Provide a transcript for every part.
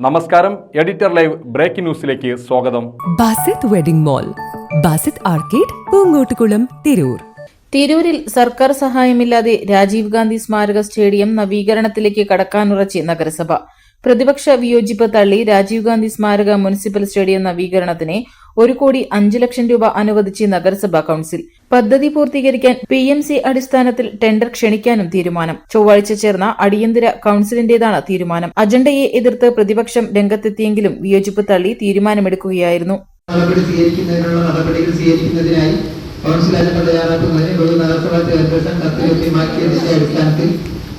നമസ്കാരം editor live breaking ന്യൂസിലേക്ക് സ്വാഗതം. Basith wedding mall Basith arcade Poonkottukulam Tirur. തിരൂരിൽ സർക്കാർ സഹായമില്ലാതെ രാജീവ് ഗാന്ധി സ്മാരക സ്റ്റേഡിയം നവീകരണത്തിലേക്ക് കടക്കാനുറച്ച് നഗരസഭ. പ്രതിപക്ഷ വിയോജിപ്പ് തള്ളി രാജീവ് ഗാന്ധി സ്മാരക മുനിസിപ്പൽ സ്റ്റേഡിയം നവീകരണത്തിന് ഒരു കോടി അഞ്ച് ലക്ഷം രൂപ അനുവദിച്ച് നഗരസഭാ കൌൺസിൽ. പദ്ധതി പൂർത്തീകരിക്കാൻ പി എം സി അടിസ്ഥാനത്തിൽ ടെൻഡർ ക്ഷണിക്കാനും തീരുമാനം. ചൊവ്വാഴ്ച ചേർന്ന അടിയന്തര കൌൺസിലിന്റേതാണ് തീരുമാനം. അജണ്ടയെ എതിർത്ത് പ്രതിപക്ഷം രംഗത്തെത്തിയെങ്കിലും വിയോജിപ്പ് തള്ളി തീരുമാനമെടുക്കുകയായിരുന്നു.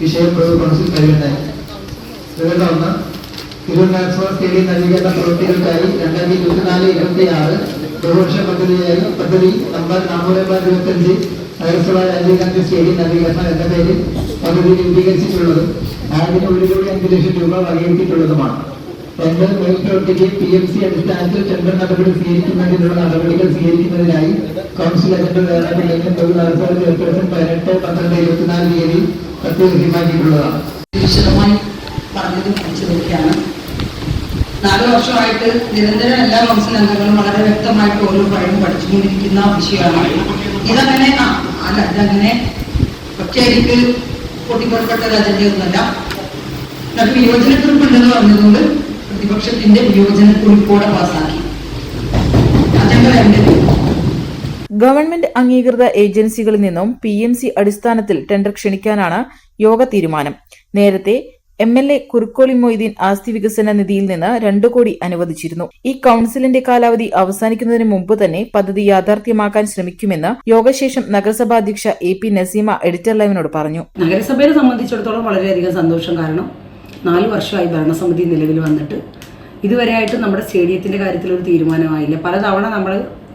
വിഷയം കൗൺസിൽ പരിഗണന ഇവരുടെ ഒന്ന് തിരൂർ നഗരസഭാ സ്റ്റേഡിയം നവീകരണ പ്രവൃത്തികൾക്കായി രണ്ടായിരത്തി ഇരുപത്തിനാല് ഇരുപത്തി ആറ് ബഹുവർഷ പദ്ധതിയായി പദ്ധതി നമ്പർ നാനൂറ് ഇരുപത്തഞ്ച് നഗരസഭ രാജീവ് ഗാന്ധി സ്റ്റേഡിയം നവീകരണം എന്ന പേരിൽ പദ്ധതി രൂപീകരിച്ചിട്ടുള്ളതും ആയിരത്തിന് ഉള്ളിലൂടെ അഞ്ച് ലക്ഷം രൂപ വകയിരുത്തിയിട്ടുള്ളതുമാണ്. രണ്ട് മേൽപ്രവർത്തിക്ക് പി എം സി അടിസ്ഥാനത്തിൽ ടെൻഡർ നടപടി സ്വീകരിക്കുന്നതിനുള്ള നടപടികൾ സ്വീകരിക്കുന്നതിനായി കൗൺസിൽ അജണ്ട പതിനെട്ട് പന്ത്രണ്ട് ഇരുപത്തിനാല് തീയതി പ്രത്യേകം ലഭ്യമാക്കിയിട്ടുള്ളതാണ് വിശദമായി പറഞ്ഞത് പഠിച്ചു നോക്കിയാണ് നാല് വർഷമായിട്ട് നിരന്തരം എല്ലാ കൗൺസിൽ വളരെ വ്യക്തമായിട്ട് ഓരോ പഴയും പഠിച്ചുകൊണ്ടിരിക്കുന്ന വിഷയമാണ്. ഇതങ്ങനെ ആ അല്ല ഇതങ്ങനെ ഒറ്റയടിക്ക് പൊട്ടിപ്പുറപ്പെട്ട ഒരു അജണ്ടയൊന്നുമല്ല നമുക്ക് വിയോജനക്കുറിപ്പുണ്ടെന്ന് പറഞ്ഞതുകൊണ്ട് പ്രതിപക്ഷത്തിന്റെ വിയോജനക്കുറിപ്പോടെ പാസ്സാക്കി അജണ്ട രണ്ട്. ഗവൺമെന്റ് അംഗീകൃത ഏജൻസികളിൽ നിന്നും പി എം സി അടിസ്ഥാനത്തിൽ ടെൻഡർ ക്ഷണിക്കാനാണ് യോഗ തീരുമാനം. നേരത്തെ M L A Kurukkoli Moideen ആസ്തി വികസന നിധിയിൽ നിന്ന് രണ്ടു കോടി അനുവദിച്ചിരുന്നു. ഈ കൌൺസിലിന്റെ കാലാവധി അവസാനിക്കുന്നതിന് മുമ്പ് തന്നെ പദ്ധതി യാഥാർത്ഥ്യമാക്കാൻ ശ്രമിക്കുമെന്ന് യോഗശേഷം നഗരസഭാ അധ്യക്ഷ എ പി നസീമ എഡിറ്റർ ലൈവിനോട് പറഞ്ഞു. നഗരസഭയെ സംബന്ധിച്ചിടത്തോളം വളരെയധികം സന്തോഷം കാരണം നാല് വർഷമായി ഭരണസമിതി നിലവിൽ വന്നിട്ട് ഇതുവരെയായിട്ട് നമ്മുടെ സ്റ്റേഡിയത്തിന്റെ കാര്യത്തിൽ ഒരു തീരുമാനമായില്ല. പലതവണ നമ്മൾ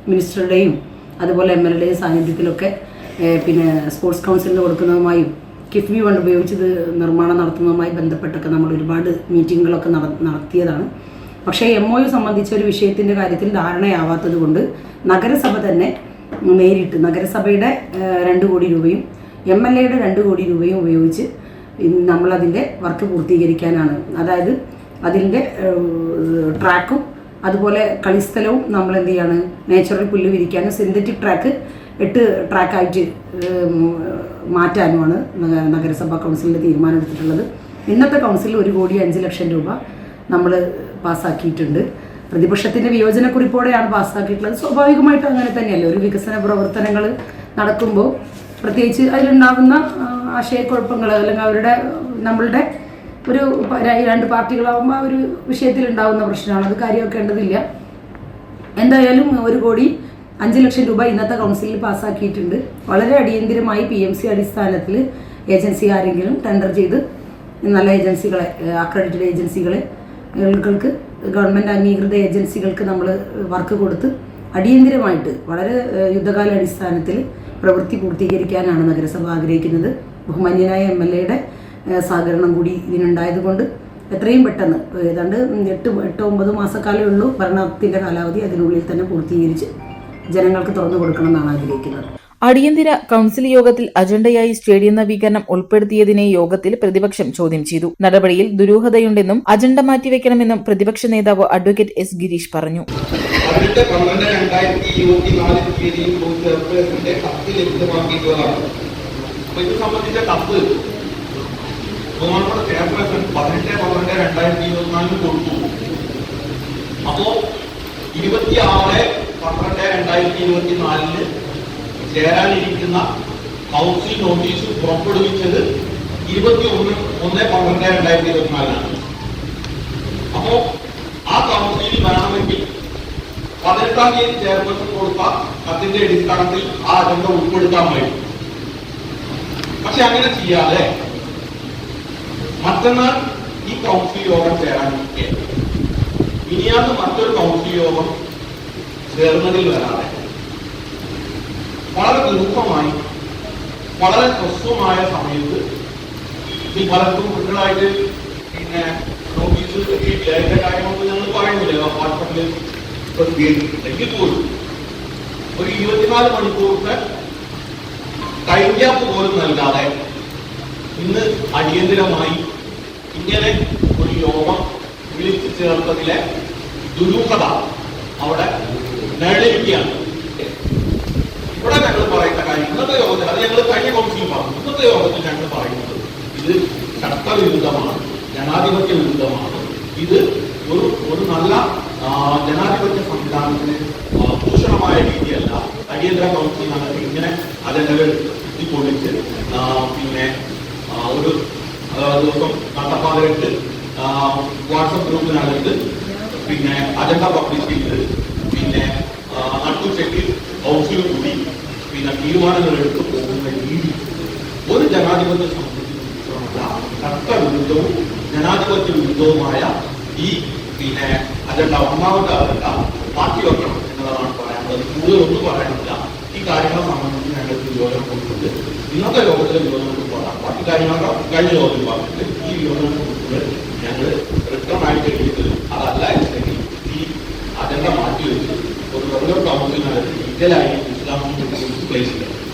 മിനിസ്റ്ററുടെയും അതുപോലെ എം എൽ എയുടെയും സാന്നിധ്യത്തിലൊക്കെ പിന്നെ സ്പോർട്സ് കൗൺസിലിന് കൊടുക്കുന്നതുമായും കിഫ്ബി ഫണ്ട് ഉപയോഗിച്ച് ഇത് നിർമ്മാണം നടത്തുന്നതുമായി ബന്ധപ്പെട്ടൊക്കെ നമ്മൾ ഒരുപാട് മീറ്റിങ്ങുകളൊക്കെ നട- നടത്തിയതാണ്. പക്ഷേ എം ഒ യു സംബന്ധിച്ച ഒരു വിഷയത്തിന്റെ കാര്യത്തിൽ ധാരണയാവാത്തത് കൊണ്ട് നഗരസഭ തന്നെ നേരിട്ട് നഗരസഭയുടെ രണ്ട് കോടി രൂപയും എം എൽ എയുടെ രണ്ട് കോടി രൂപയും ഉപയോഗിച്ച് നമ്മളതിന്റെ വർക്ക് പൂർത്തീകരിക്കാനാണ്. അതായത് അതിന്റെ ട്രാക്കും അതുപോലെ കളിസ്ഥലവും നമ്മൾ എന്ത് ചെയ്യാണ് നാച്ചുറൽ പുല്ല് വിരിക്കാനും സിന്തറ്റിക് ട്രാക്ക് എട്ട് ട്രാക്കായിട്ട് മാറ്റാനുമാണ് നഗ- നഗരസഭാ കൗൺസിലിന്റെ തീരുമാനമെടുത്തിട്ടുള്ളത് ഇന്നത്തെ കൗൺസിലിൽ ഒരു കോടി അഞ്ച് ലക്ഷം രൂപ നമ്മൾ പാസ്സാക്കിയിട്ടുണ്ട്. പ്രതിപക്ഷത്തിന്റെ വിയോജനക്കുറിപ്പോടെയാണ് പാസ്സാക്കിയിട്ടുള്ളത്. സ്വാഭാവികമായിട്ടും അങ്ങനെ തന്നെയല്ലേ? ഒരു വികസന പ്രവർത്തനങ്ങൾ നടക്കുമ്പോൾ പ്രത്യേകിച്ച് അതിലുണ്ടാകുന്ന ആശയക്കുഴപ്പങ്ങൾ അല്ലെങ്കിൽ അവരുടെ നമ്മളുടെ ഒരു രണ്ട് പാർട്ടികളാകുമ്പോൾ ആ ഒരു വിഷയത്തിൽ ഉണ്ടാകുന്ന പ്രശ്നമാണ്. അത് കാര്യമാക്കേണ്ടതില്ല. എന്തായാലും ഒരു കോടി അഞ്ച് ലക്ഷം രൂപ ഇന്നത്തെ കൗൺസിലിൽ പാസ്സാക്കിയിട്ടുണ്ട്. വളരെ അടിയന്തിരമായി പി എം സി അടിസ്ഥാനത്തിൽ ഏജൻസി ആരെങ്കിലും ടെൻഡർ ചെയ്ത് നല്ല ഏജൻസികളെ അക്രഡിറ്റഡ് ഏജൻസികളെ ൾക്ക് ഗവൺമെന്റ് അംഗീകൃത ഏജൻസികൾക്ക് നമ്മൾ വർക്ക് കൊടുത്ത് അടിയന്തിരമായിട്ട് വളരെ യുദ്ധകാല അടിസ്ഥാനത്തിൽ പ്രവൃത്തി പൂർത്തീകരിക്കാനാണ് നഗരസഭ ആഗ്രഹിക്കുന്നത്. ബഹുമാന്യനായ എം എൽ എയുടെ സഹകരണം കൂടി ഇതിനുണ്ടായതുകൊണ്ട് എത്രയും പെട്ടെന്ന് ഏതാണ്ട് എട്ട് എട്ടോ ഒമ്പത് മാസക്കാലമേ ഉള്ളൂ ഭരണത്തിന്റെ കാലാവധി അതിനുള്ളിൽ തന്നെ പൂർത്തീകരിച്ച്. ജനങ്ങൾക്ക് തുറന്നു കൊടുക്കണമെന്നാണ് ആഗ്രഹിക്കുന്നത്. അടിയന്തര കൌൺസിൽ യോഗത്തിൽ അജണ്ടയായി സ്റ്റേഡിയം നവീകരണം ഉൾപ്പെടുത്തിയതിനെ യോഗത്തിൽ പ്രതിപക്ഷം ചോദ്യം ചെയ്തു. നടപടിയിൽ ദുരൂഹതയുണ്ടെന്നും അജണ്ട മാറ്റിവെക്കണമെന്നും പ്രതിപക്ഷ നേതാവ് അഡ്വക്കേറ്റ് എസ് ഗിരീഷ് പറഞ്ഞു. പതിനെട്ട് പന്ത്രണ്ട് രണ്ടായിരത്തി ഇരുപത്തി നാല് തീയതിയിൽ ചെയർപേഴ്സന്റെ കത്ത് ലഭ്യമാക്കിയിട്ടുള്ളതാണ്. അപ്പൊ ഇത് സംബന്ധിച്ച കത്ത് ബഹുമാനപ്പെട്ട ചെയർപേഴ്സൺ പതിനെട്ട് പന്ത്രണ്ട് രണ്ടായിരത്തി ഇരുപത്തിനാലിന് കൊടുത്തു. അപ്പോ ഇരുപത്തി ആറ് രണ്ടായിരത്തി ഇരുപത്തി നാലിന് ചേരാനിരിക്കുന്ന കൗൺസിൽ നോട്ടീസ് പുറപ്പെടുവിച്ചത് ഇരുപത്തി ഒന്ന് ഒന്ന് പന്ത്രണ്ട് രണ്ടായിരത്തി ഇരുപത്തിനാലിനാണ് അപ്പോ ആ കൗൺസിലിൽ വരണമെങ്കിൽ പതിനെട്ടാം തീയതി ചെയർപേഴ്സൺ കൊടുത്ത കത്തിന്റെ അടിസ്ഥാനത്തിൽ ആ അജണ്ട ഉൾപ്പെടുത്താൻ കഴിയും. പക്ഷെ അങ്ങനെ ചെയ്യാതെ മറ്റന്നാൾ ഈ കൗൺസിൽ യോഗം ചേരാനിരിക്കെ ഇനിയാന്ന് മറ്റൊരു കൗൺസിൽ യോഗം ചേർന്നതിൽ വരാതെ വളരെ ദുഃഖമായി വളരെ ഹ്രസ്വമായ സമയത്ത് ഈ പലർക്കും കുട്ടികളായിട്ട് പിന്നെ കിട്ടിയിട്ടില്ല അതിന്റെ കാര്യമൊന്നും ഞങ്ങൾ പറയുന്നില്ല. വാട്സപ്പിൽ എങ്കിൽ പോലും ഒരു ഇരുപത്തിനാല് മണിക്കൂറിന്റെ ടൈം ഗ്യാപ്പ് പോലും നൽകാതെ ഇന്ന് അടിയന്തിരമായി ഇങ്ങനെ ഒരു യോഗം വിളിച്ചു ചേർത്തതിലെ ദുരൂഹത അവിടെ ഇവിടെ ഞങ്ങൾ പറയുന്ന കാര്യം ഇന്നത്തെ യോഗത്തിൽ അത് ഞങ്ങൾ കഴിഞ്ഞ കൗൺസിൽ പറഞ്ഞു. ഇന്നത്തെ യോഗത്തിൽ ഞങ്ങൾ പറയുന്നത് ഇത് ചട്ടവിരുദ്ധമാണ് ജനാധിപത്യ വിരുദ്ധമാണ്. ഇത് ഒരു ഒരു നല്ല ജനാധിപത്യ സംവിധാനത്തിന് ആ, ഭൂഷണമായ രീതിയല്ല. അടിയന്തര കൗൺസിൽ ഞങ്ങൾക്ക് ഇങ്ങനെ അജണ്ടകൾ എത്തിക്കൊള്ളിച്ച് പിന്നെ ഒരു ദിവസം നട്ടപ്പാതിരട്ട് വാട്സപ്പ് ഗ്രൂപ്പിനകത്ത് പിന്നെ അജണ്ട പബ്ലിഷ് ചെയ്ത് പിന്നെ നട്ടുച്ചയ്ക്ക് ഹൗസിൽ കൂടി പിന്നെ തീരുമാനങ്ങൾ എടുത്തു പോകുന്ന രീതി. ഒരു ജനാധിപത്യ സംബന്ധിച്ചിടത്തോളം ചട്ടവിരുദ്ധവും ജനാധിപത്യ വിരുദ്ധവുമായ ഈ പിന്നെ അജണ്ട ഒന്നാമത്തെ അജണ്ട മാറ്റിവെക്കണം എന്നതാണ് പറയാനുള്ളത്. കൂടുതലൊന്നും പറയാനില്ല. ഈ കാര്യങ്ങളെ സംബന്ധിച്ച് ഞങ്ങൾക്ക് വിയോജനം കൊടുക്കുന്നത് ഇന്നത്തെ യോഗത്തിലെ വിയോജനത്തിൽ പോകാം. ബാക്കി കാര്യങ്ങളൊക്കെ കഴിഞ്ഞ ലോകത്തിൽ പറഞ്ഞിട്ട് ഈ വിയോജനം കൊടുക്കുന്നത് ഞങ്ങൾ റിട്ടേൺ ആയിട്ട് എഴുതിയത് അതല്ല എന്നുണ്ടെങ്കിൽ ഈ അജണ്ട മാറ്റി വെച്ച് ഒരു റെഗുലർ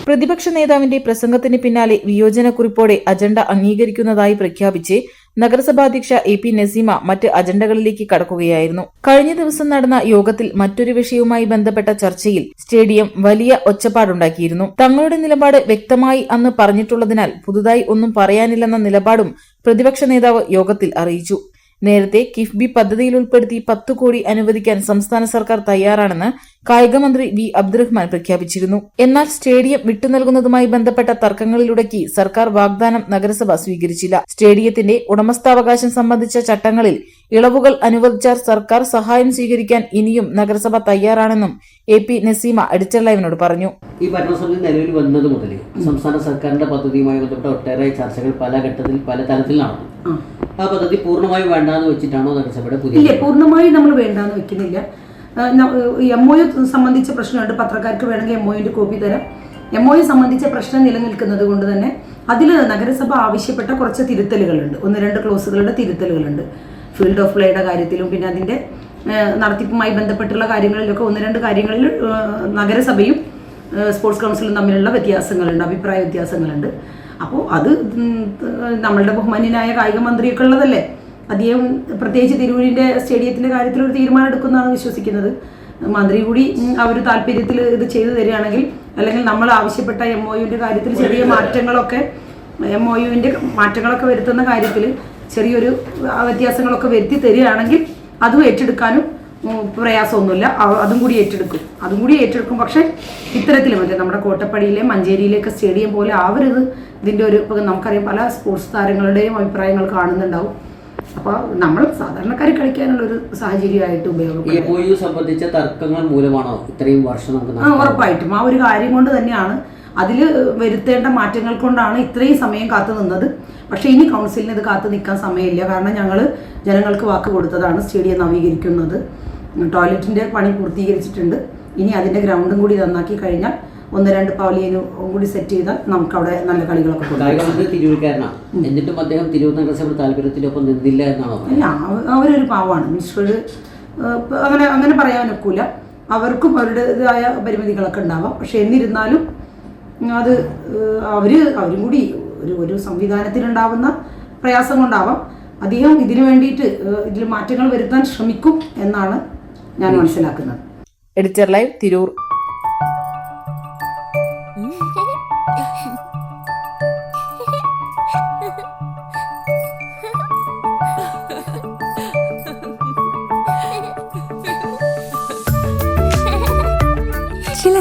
പ്രതിപക്ഷ നേതാവിന്റെ പ്രസംഗത്തിന് പിന്നാലെ വിയോജനക്കുറിപ്പോടെ അജണ്ട അംഗീകരിക്കുന്നതായി പ്രഖ്യാപിച്ച് നഗരസഭാധ്യക്ഷ എ പി നസീമ മറ്റ് അജണ്ടകളിലേക്ക് കടക്കുകയായിരുന്നു. കഴിഞ്ഞ ദിവസം നടന്ന യോഗത്തിൽ മറ്റൊരു വിഷയവുമായി ബന്ധപ്പെട്ട ചർച്ചയിൽ സ്റ്റേഡിയം വലിയ ഒച്ചപ്പാടുണ്ടാക്കിയിരുന്നു. തങ്ങളുടെ നിലപാട് വ്യക്തമായി അന്ന് പറഞ്ഞിട്ടുള്ളതിനാൽ പുതുതായി ഒന്നും പറയാനില്ലെന്ന നിലപാടും പ്രതിപക്ഷ നേതാവ് യോഗത്തിൽ അറിയിച്ചു. നേരത്തെ കിഫ്ബി പദ്ധതിയിൽ ഉൾപ്പെടുത്തി പത്തു കോടി അനുവദിക്കാൻ സംസ്ഥാന സർക്കാർ തയ്യാറാണെന്ന് കായികമന്ത്രി വി അബ്ദുറഹ്മാൻ പ്രഖ്യാപിച്ചിരുന്നു. എന്നാൽ സ്റ്റേഡിയം വിട്ടുനൽകുന്നതുമായി ബന്ധപ്പെട്ട തർക്കങ്ങളിലുടക്കി സർക്കാർ വാഗ്ദാനം നഗരസഭ സ്വീകരിച്ചില്ല. സ്റ്റേഡിയത്തിന്റെ ഉടമസ്ഥാവകാശം സംബന്ധിച്ച ചട്ടങ്ങളിൽ ഇളവുകൾ അനുവദിച്ചാൽ സർക്കാർ സഹായം സ്വീകരിക്കാൻ ഇനിയും നഗരസഭ തയ്യാറാണെന്നും എ പി നസീമ എഡിറ്റർ ലൈവിനോട് പറഞ്ഞു. ഈ ഭരണസമിതി നിലവിൽ വന്നത് മുതൽ സംസ്ഥാന സർക്കാരിന്റെ പദ്ധതിയുമായി ബന്ധപ്പെട്ട ഒട്ടേറെ ചർച്ചകൾ പല ഘട്ടത്തിൽ പല തലത്തിൽ നടന്നു. ആ. പദ്ധതി പൂർണമായും വേണ്ടാന്ന് വെച്ചിട്ടാണോ നഗരസഭയുടെ ഇല്ല പുതിയ പൂർണമായും നമ്മൾ വേണ്ടാന്ന് വെക്കുന്നില്ല. എം ഒ സംബന്ധിച്ച പ്രശ്നമുണ്ട്. പത്രക്കാർക്ക് വേണമെങ്കിൽ എം ഒയുടെ കോപ്പി തരാം. എം ഒ സംബന്ധിച്ച പ്രശ്നം നിലനിൽക്കുന്നത് കൊണ്ട് തന്നെ അതിൽ നഗരസഭ ആവശ്യപ്പെട്ട കുറച്ച് തിരുത്തലുകളുണ്ട്. ഒന്ന് രണ്ട് ക്ലോസുകളുടെ തിരുത്തലുകളുണ്ട്. ഫീൽഡ് ഓഫ് പ്ലേയുടെ കാര്യത്തിലും പിന്നെ അതിന്റെ നടത്തിപ്പുമായി ബന്ധപ്പെട്ടുള്ള കാര്യങ്ങളിലൊക്കെ ഒന്ന് രണ്ട് കാര്യങ്ങളിൽ നഗരസഭയും സ്പോർട്സ് കൗൺസിലും തമ്മിലുള്ള വ്യത്യാസങ്ങളുണ്ട്. അഭിപ്രായ വ്യത്യാസങ്ങളുണ്ട്. അപ്പോൾ അത് നമ്മളുടെ ബഹുമാന്യനായ കായിക മന്ത്രിയൊക്കെ ഉള്ളതല്ലേ? അദ്ദേഹം പ്രത്യേകിച്ച് തിരൂരിന്റെ സ്റ്റേഡിയത്തിന്റെ കാര്യത്തിൽ ഒരു തീരുമാനം എടുക്കുന്നതാണ് വിശ്വസിക്കുന്നത്. മന്ത്രി കൂടി ആ ഒരു താല്പര്യത്തിൽ ഇത് ചെയ്തു തരികയാണെങ്കിൽ അല്ലെങ്കിൽ നമ്മൾ ആവശ്യപ്പെട്ട എം ഒ യുവിന്റെ കാര്യത്തിൽ ചെറിയ മാറ്റങ്ങളൊക്കെ എം ഒ യുവിന്റെ മാറ്റങ്ങളൊക്കെ വരുത്തുന്ന കാര്യത്തിൽ ചെറിയൊരു വ്യത്യാസങ്ങളൊക്കെ വരുത്തി തരികയാണെങ്കിൽ അതും ഏറ്റെടുക്കാനും പ്രയാസമൊന്നുമില്ല. അതും കൂടി ഏറ്റെടുക്കും. അതും കൂടി ഏറ്റെടുക്കും. പക്ഷെ ഇത്തരത്തിൽ മറ്റേ നമ്മുടെ കോട്ടപ്പടിയിലെ മഞ്ചേരിയിലേക്ക് സ്റ്റേഡിയം പോലെ ആവരുത്. ഇതിന്റെ ഒരു നമുക്കറിയാം പല സ്പോർട്സ് താരങ്ങളുടെയും അഭിപ്രായങ്ങൾ കാണുന്നുണ്ടാവും. അപ്പോൾ നമ്മൾ സാധാരണക്കാർ കളിക്കാനുള്ള ഒരു സാഹചര്യമായിട്ട് ഉപയോഗപ്പെടും സംബന്ധിച്ച തർക്കങ്ങൾ മൂലമാണോ ഇത്രയും വർഷം നമുക്ക് ആ ഉറപ്പായിട്ടും. ആ ഒരു കാര്യം കൊണ്ട് തന്നെയാണ് അതിൽ വരുത്തേണ്ട മാറ്റങ്ങൾ കൊണ്ടാണ് ഇത്രയും സമയം കാത്തു നിന്നത്. പക്ഷേ ഇനി കൗൺസിലിന് ഇത് കാത്തു നിൽക്കാൻ സമയമില്ല. കാരണം ഞങ്ങൾ ജനങ്ങൾക്ക് വാക്ക് കൊടുത്തതാണ് സ്റ്റേഡിയം നവീകരിക്കുന്നത്. ടോയ്ലറ്റിന്റെ പണി പൂർത്തീകരിച്ചിട്ടുണ്ട്. ഇനി അതിന്റെ ഗ്രൗണ്ടും കൂടി നന്നാക്കി കഴിഞ്ഞാൽ ഒന്ന് രണ്ട് പവലിയനും കൂടി സെറ്റ് ചെയ്താൽ നമുക്ക് അവിടെ നല്ല കളികളൊക്കെ കൊടുക്കാം എന്നിട്ടും അദ്ദേഹം തിരൂർ താല്പര്യത്തിനൊപ്പം നിന്നില്ല എന്നാണോ അല്ല അവരൊരു പാവമാണ്. മിനിസ്റ്റർ അങ്ങനെ അങ്ങനെ പറയാൻ ഒക്കില്ല. അവർക്കും അവരുടേതായ പരിമിതികളൊക്കെ ഉണ്ടാവാം. പക്ഷെ എന്നിരുന്നാലും അത് അവർ അവരും കൂടി ഒരു ഒരു സംവിധാനത്തിലുണ്ടാവുന്ന പ്രയാസം കൊണ്ടാവാം അദ്ദേഹം ഇതിനു വേണ്ടിയിട്ട് ഇതിൽ മാറ്റങ്ങൾ വരുത്താൻ ശ്രമിക്കും എന്നാണ് ഞാൻ മനസ്സിലാക്കുന്നത്. Editor live Tirur.